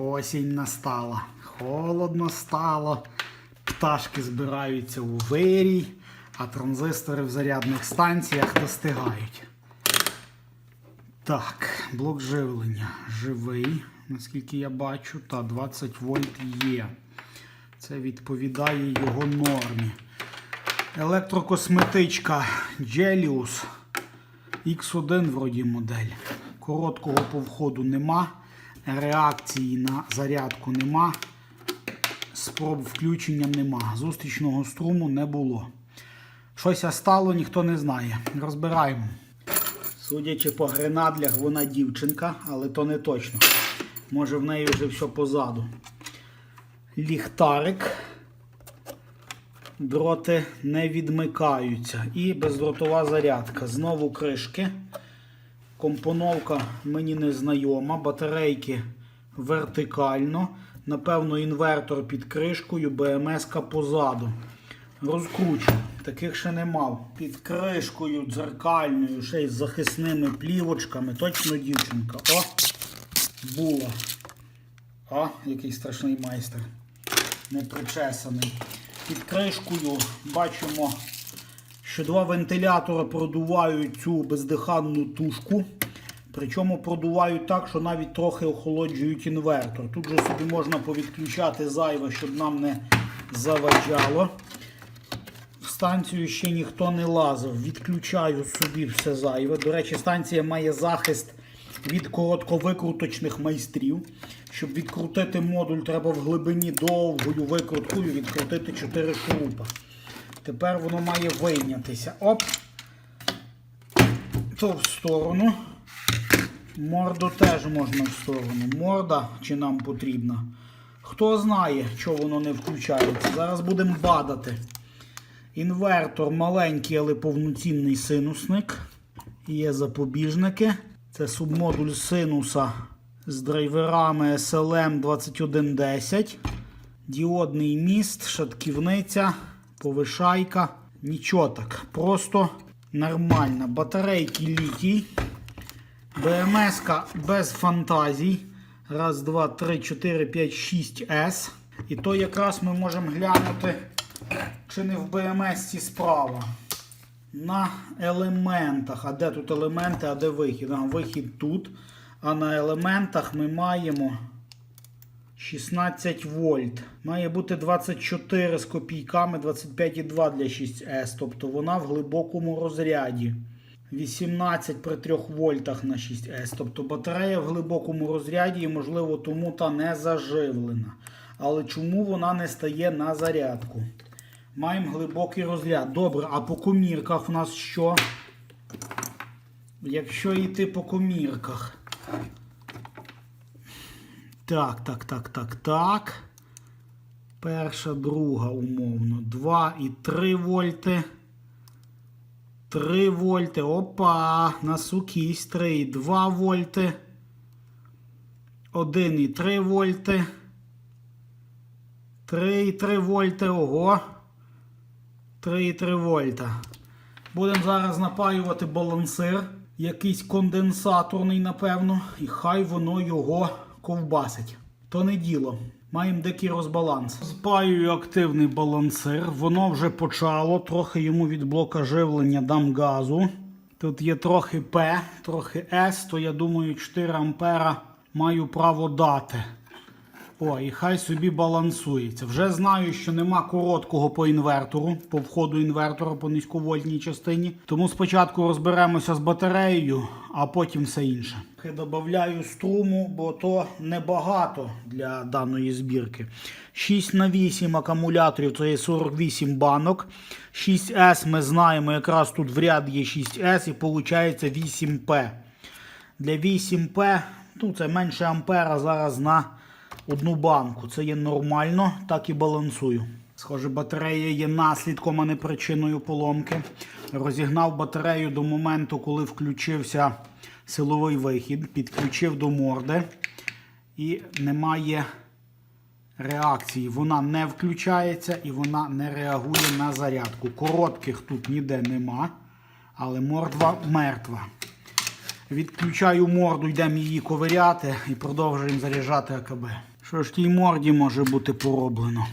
Осінь настала, холодно стало, пташки збираються у вирій, а транзистори в зарядних станціях достигають. Так, блок живлення живий, наскільки я бачу, та 20 вольт є. Це відповідає його нормі. Електрокосметичка Gelius X1 вроді модель. Короткого по входу нема. Реакції на зарядку нема. Спроб включення нема. Зустрічного струму не було. Щось стало, ніхто не знає. Розбираємо. Судячи по гренадлях, вона дівчинка, але то не точно. Може в неї вже все позаду. Ліхтарик. Дроти не відмикаються. І бездротова зарядка. Знову кришки. Компоновка мені не знайома. Батарейки вертикально. Напевно, інвертор під кришкою, БМС-ка позаду. Розкручую. Таких ще не мав. Під кришкою дзеркальною, ще й з захисними плівочками. Точно дівчинка. О! Була. О, який страшний майстер. Непричесаний. Під кришкою бачимо, що два вентилятори продувають цю бездиханну тушку. Причому продувають так, що навіть трохи охолоджують інвертор. Тут же собі можна повідключати зайве, щоб нам не заваджало. В станцію ще ніхто не лазив. Відключаю собі все зайве. До речі, станція має захист від коротковикруточних майстрів. Щоб відкрутити модуль, треба в глибині довгою викруткою відкрутити 4 шурупа. Тепер воно має вийнятися. Оп! То в сторону. Морду теж можна в сторону. Морда чи нам потрібна? Хто знає, що воно не включається. Зараз будемо бадати. Інвертор маленький, але повноцінний синусник. Є запобіжники. Це субмодуль синуса з драйверами SLM 2110. Діодний міст, шатківниця, повишайка. Нічого так. Просто нормально. Батарейки літій. БМС без фантазій. Раз, два, три, чотири, п'ять, шість С. І то якраз ми можемо глянути, чи не в БМС справа. На елементах. А де тут елементи, а де вихід? А, вихід тут. А на елементах ми маємо 16 вольт. Має бути 24 з копійками, 25,2 для 6С. Тобто вона в глибокому розряді. 18 при 3 вольтах на 6С. Тобто батарея в глибокому розряді і, можливо, тому та не заживлена. Але чому вона не стає на зарядку? Маємо глибокий розряд. Добре, а по комірках у нас що? Якщо йти по комірках. Так, так, так, так, так. Перша, друга, умовно. 2 і 3 вольти. 3 вольти. Опа! На сукість 3,2 вольти. 1,3 вольти. 3,3 вольти. Ого. 3,3 вольта. Будемо зараз напаювати балансир. Якийсь конденсаторний, напевно. І хай воно його ковбасить. То не діло. Маємо дикий розбаланс. Спаюю активний балансир. Воно вже почало. Трохи йому від блока живлення дам газу. Тут є трохи П, трохи С, то я думаю 4 ампера маю право дати. О, і хай собі балансується. Вже знаю, що нема короткого по інвертору, по входу інвертора по низьковольтній частині. Тому спочатку розберемося з батареєю, а потім все інше. Додаю струму, бо то небагато для даної збірки. 6 на 8 акумуляторів це є 48 банок. 6С ми знаємо, якраз тут в ряд є 6С і виходить 8П. Для 8П ну, це менше ампера зараз на одну банку. Це є нормально, так і балансую. Схоже, батарея є наслідком, а не причиною поломки. Розігнав батарею до моменту, коли включився силовий вихід, підключив до морди і немає реакції. Вона не включається і вона не реагує на зарядку. Коротких тут ніде нема, але мордва мертва. Відключаю морду, йдемо її ковиряти і продовжуємо заряджати АКБ. Що ж тій морді може бути пороблено?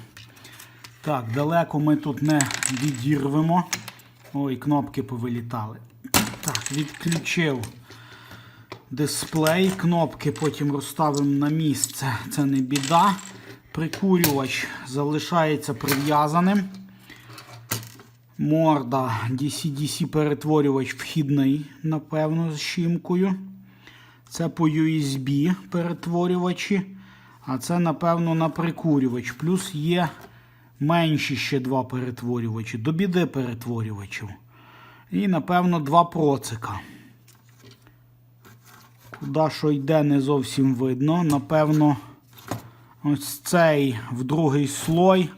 Так, далеко ми тут не відірвемо. Ой, кнопки повилітали. Так, відключив дисплей. Кнопки потім розставимо на місце. Це не біда. Прикурювач залишається прив'язаним. Морда DC-DC перетворювач вхідний, напевно, з щімкою. Це по USB перетворювачі. А це, напевно, на прикурювач. Плюс є менші ще два перетворювачі. До біди перетворювачів. І, напевно, два процика. Куди що йде, не зовсім видно. Напевно, ось цей в другий слой.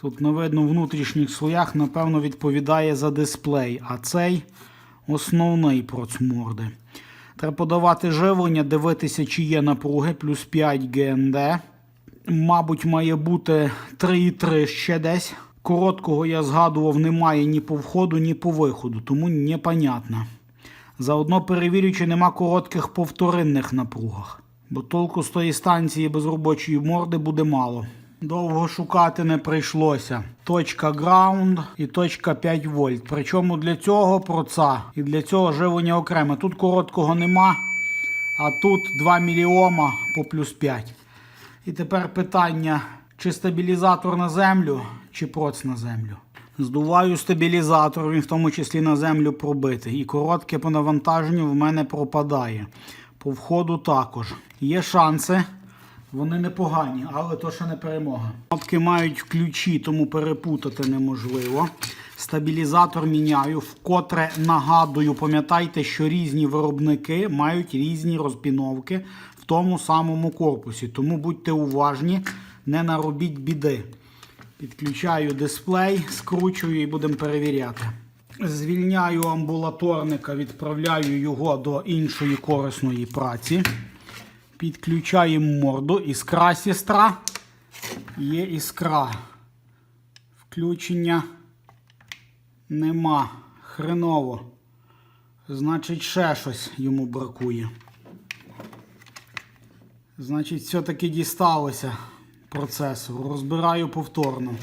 Тут не видно в внутрішніх слоях, напевно, відповідає за дисплей. А цей основний процморди. Треба подавати живлення, дивитися, чи є напруги, плюс 5 ГНД. Мабуть, має бути 3,3 ще десь. Короткого я згадував, немає ні по входу, ні по виходу, тому непонятно. Заодно перевірю, чи нема коротких повторинних напругах. Бо толку з тої станції без робочої морди буде мало. Довго шукати не прийшлося. Точка ground і точка 5 вольт. Причому для цього проца і для цього живлення окремо. Тут короткого нема, а тут 2 міліома по плюс 5. І тепер питання, чи стабілізатор на землю, чи проц на землю. Здуваю стабілізатор, він в тому числі на землю пробитий. І коротке по навантаженню в мене пропадає. По входу також. Є шанси. Вони непогані, але то ще не перемога. Кнопки мають ключі, тому перепутати неможливо. Стабілізатор міняю, вкотре нагадую, пам'ятайте, що різні виробники мають різні розпіновки в тому самому корпусі. Тому будьте уважні, не наробіть біди. Підключаю дисплей, скручую і будемо перевіряти. Звільняю амбулаторника, відправляю його до іншої корисної праці. Підключаємо морду. Іскра сестра. Є іскра. Включення нема. Хреново. Значить, ще щось йому бракує. Значить, все-таки дісталося процесору. Розбираю повторно.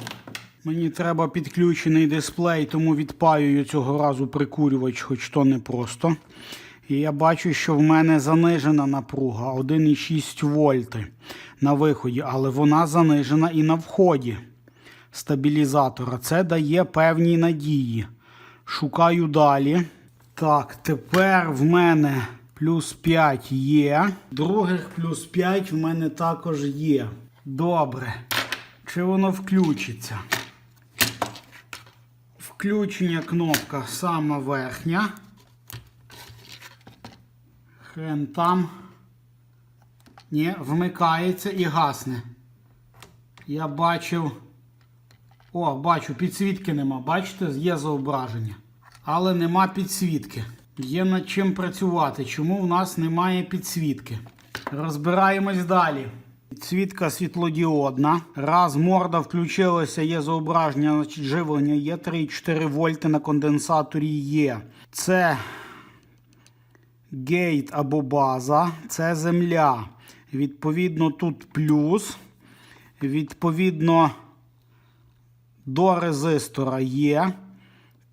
Мені треба підключений дисплей, тому відпаюю цього разу прикурювач, хоч то не просто. І я бачу, що в мене занижена напруга 1,6 вольти на виході, але вона занижена і на вході стабілізатора. Це дає певні надії. Шукаю далі. Так, тепер в мене плюс 5 є. Других плюс 5 в мене також є. Добре. Чи воно включиться? Включення кнопка сама верхня. Хрен там. Ні, вмикається і гасне. Я бачив. О, бачу, підсвітки нема. Бачите, є зображення. Але нема підсвітки. Є над чим працювати. Чому в нас немає підсвітки? Розбираємось далі. Підсвітка світлодіодна. Раз морда включилася, є зображення, значить живлення є 3,4 вольти на конденсаторі є. Це гейт або база, це земля. Відповідно, тут плюс. Відповідно, до резистора є.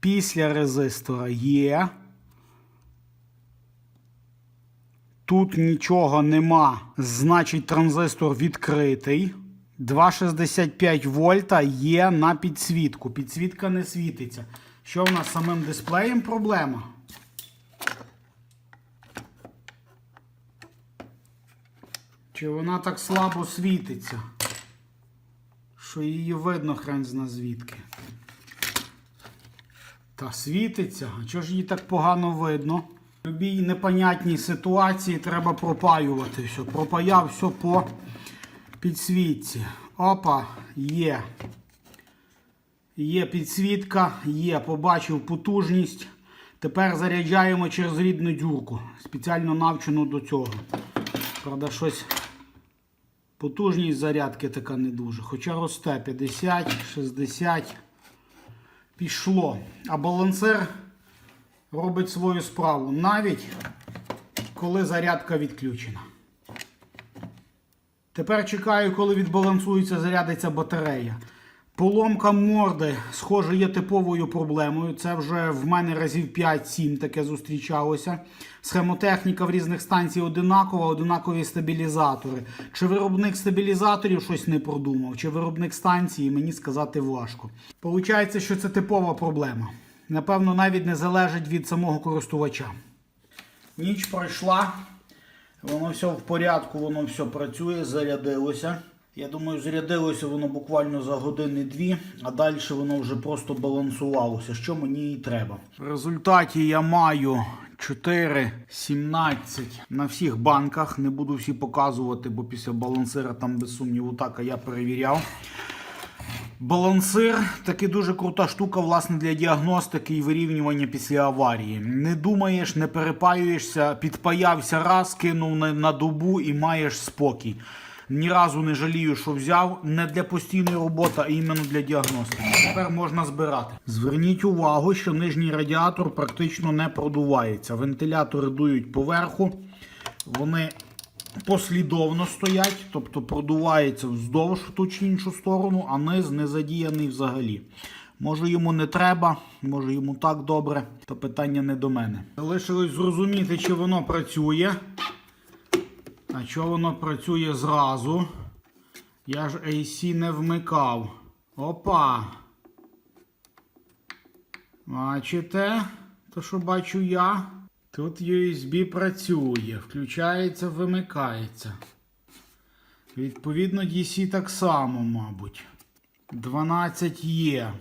Після резистора є. Тут нічого нема. Значить, транзистор відкритий. 2,65 вольта є на підсвітку. Підсвітка не світиться. Що в нас з самим дисплеєм проблема? Чи вона так слабо світиться, що її видно хрен зна звідки? Та світиться, а чого ж її так погано видно? В любій непонятній ситуації треба пропаювати все. Пропаяв все по підсвітці. Опа, є. Є підсвітка, є, побачив потужність. Тепер заряджаємо через рідну дюрку. Спеціально навчену до цього. Правда, щось потужність зарядки така не дуже. Хоча росте 50, 60. Пішло. А балансир робить свою справу. Навіть коли зарядка відключена. Тепер чекаю, коли відбалансується, зарядиться батарея. Поломка морди, схоже, є типовою проблемою. Це вже в мене разів 5-7 таке зустрічалося. Схемотехніка в різних станцій одинакова, одинакові стабілізатори. Чи виробник стабілізаторів щось не продумав, чи виробник станції, мені сказати важко. Получається, що це типова проблема. Напевно, навіть не залежить від самого користувача. Ніч пройшла, воно все в порядку, воно все працює, зарядилося. Я думаю, зарядилося воно буквально за години-дві, а далі воно вже просто балансувалося, що мені і треба. В результаті я маю 4,17 на всіх банках. Не буду всі показувати, бо після балансира там без сумніву так, а я перевіряв. Балансир таки дуже крута штука, власне, для діагностики і вирівнювання після аварії. Не думаєш, не перепаюєшся, підпаявся раз, кинув на, на добу і маєш спокій. Ні разу не жалію, що взяв не для постійної роботи, а іменно для діагностики. Тепер можна збирати. Зверніть увагу, що нижній радіатор практично не продувається. Вентилятори дують поверху, вони послідовно стоять, тобто продувається вздовж ту чи іншу сторону, а низ не задіяний взагалі. Може йому не треба, може йому так добре, то питання не до мене. Залишилось зрозуміти, чи воно працює. А що воно працює зразу? Я ж AC не вмикав. Опа. Бачите? То, що бачу я. Тут USB працює, включається, вимикається. Відповідно, DC так само, мабуть. 12 є.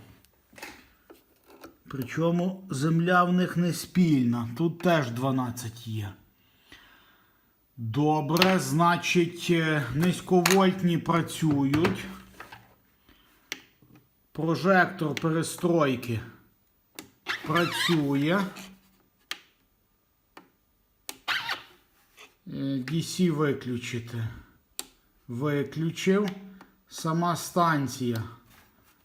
Причому земля в них не спільна. Тут теж 12 є. Добре, значить, е, низьковольтні працюють. Прожектор перестройки працює. Е, DC виключити. Виключив. Сама станція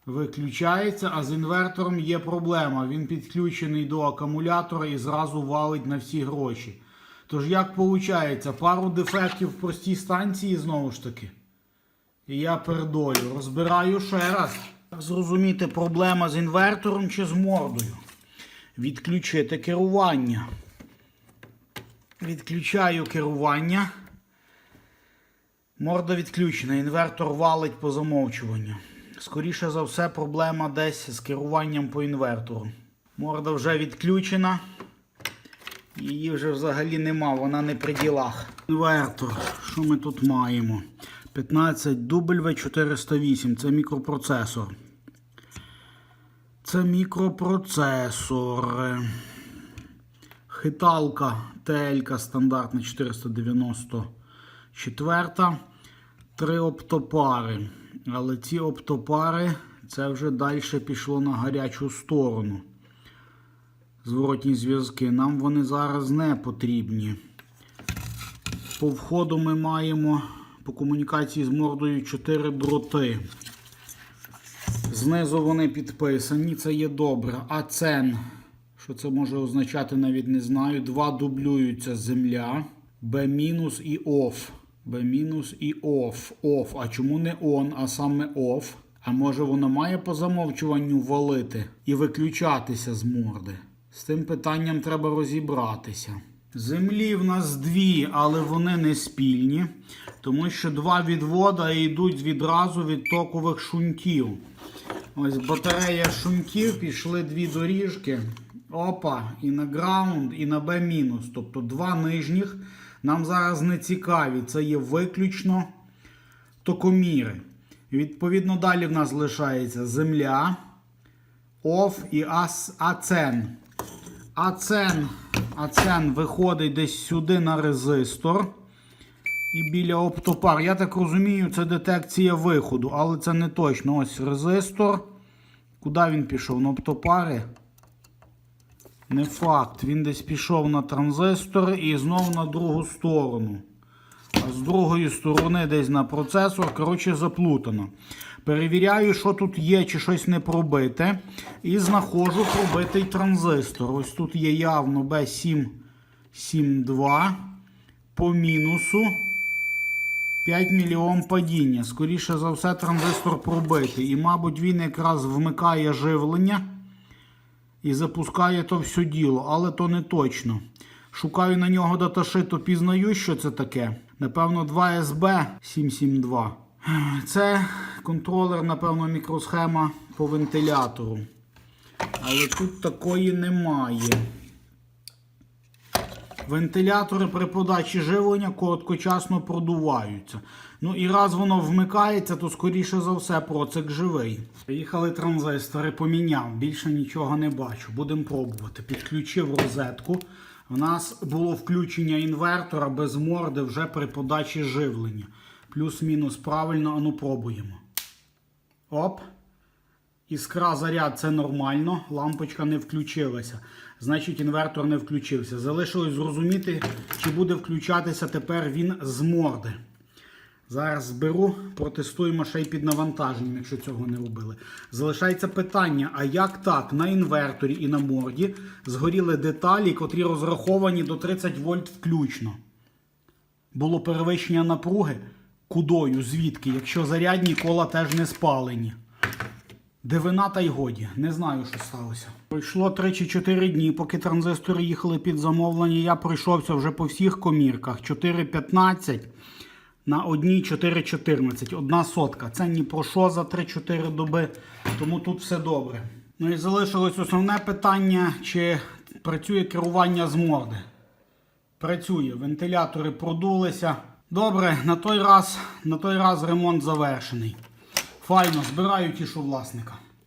виключається, а з інвертором є проблема. Він підключений до акумулятора і зразу валить на всі гроші. Тож, як виходить, пару дефектів в простій станції знову ж таки. І я передолю. Розбираю ще раз. Зрозуміти, проблема з інвертором чи з мордою. Відключити керування. Відключаю керування. Морда відключена, інвертор валить по замовчуванню. Скоріше за все, проблема десь з керуванням по інвертору. Морда вже відключена. Її вже взагалі нема, вона не при ділах. Інвертор. Що ми тут маємо? 15W408. Це мікропроцесор. Це мікропроцесор. Хиталка ТЛ стандартна 494. Три оптопари. Але ці оптопари це вже далі пішло на гарячу сторону. Зворотні зв'язки. Нам вони зараз не потрібні. По входу ми маємо по комунікації з мордою 4 дроти. Знизу вони підписані, це є добре. А цен, що це може означати, навіть не знаю. Два дублюються земля. B- і OFF. B- і OFF. OFF. А чому не ON, а саме OFF? А може воно має по замовчуванню валити і виключатися з морди? З тим питанням треба розібратися. Землі в нас дві, але вони не спільні, тому що два відвода йдуть відразу від токових шунтів. Ось батарея шунтів пішли дві доріжки. Опа, і на граунд, і на B-. Тобто два нижніх нам зараз не цікаві. Це є виключно токоміри. Відповідно, далі в нас лишається земля, ОФ і ас, ацен. Ацен, ацен виходить десь сюди на резистор. І біля оптопар. Я так розумію, це детекція виходу, але це не точно. Ось резистор. Куди він пішов? На оптопари? Не факт. Він десь пішов на транзистор і знову на другу сторону. З другої сторони десь на процесор. Коротше, заплутано. Перевіряю, що тут є, чи щось не пробите. І знаходжу пробитий транзистор. Ось тут є явно B772. по мінусу 5 мільйон падіння. Скоріше за все, транзистор пробитий. І, мабуть, він якраз вмикає живлення і запускає то все діло, але то не точно. Шукаю на нього даташиту, пізнаю, що це таке. Напевно, 2SB 772. Це контролер, напевно, мікросхема по вентилятору. Але тут такої немає. Вентилятори при подачі живлення короткочасно продуваються. Ну і раз воно вмикається, то скоріше за все процик живий. Приїхали транзистори, поміняв, більше нічого не бачу. Будемо пробувати. Підключив розетку. У нас було включення інвертора без морди вже при подачі живлення. Плюс-мінус правильно, ану пробуємо. Оп. Іскра заряд це нормально, лампочка не включилася. Значить, інвертор не включився. Залишилось зрозуміти, чи буде включатися тепер він з морди. Зараз зберу, протестуємо ще й під навантаженням, якщо цього не робили. Залишається питання: а як так на інверторі і на морді згоріли деталі, котрі розраховані до 30 вольт включно? Було перевищення напруги кудою, звідки, якщо зарядні кола теж не спалені. Дивина та й годі. Не знаю, що сталося. Пройшло 3 чи 4 дні, поки транзистори їхали під замовлення. Я пройшовся вже по всіх комірках. 4,15 на одній 4,14. Одна сотка. Це ні про що за 3-4 доби, тому тут все добре. Ну і залишилось основне питання, чи працює керування з морди. Працює, вентилятори продулися. Добре, на той раз, на той раз ремонт завершений. Файно, збираю тішу власника.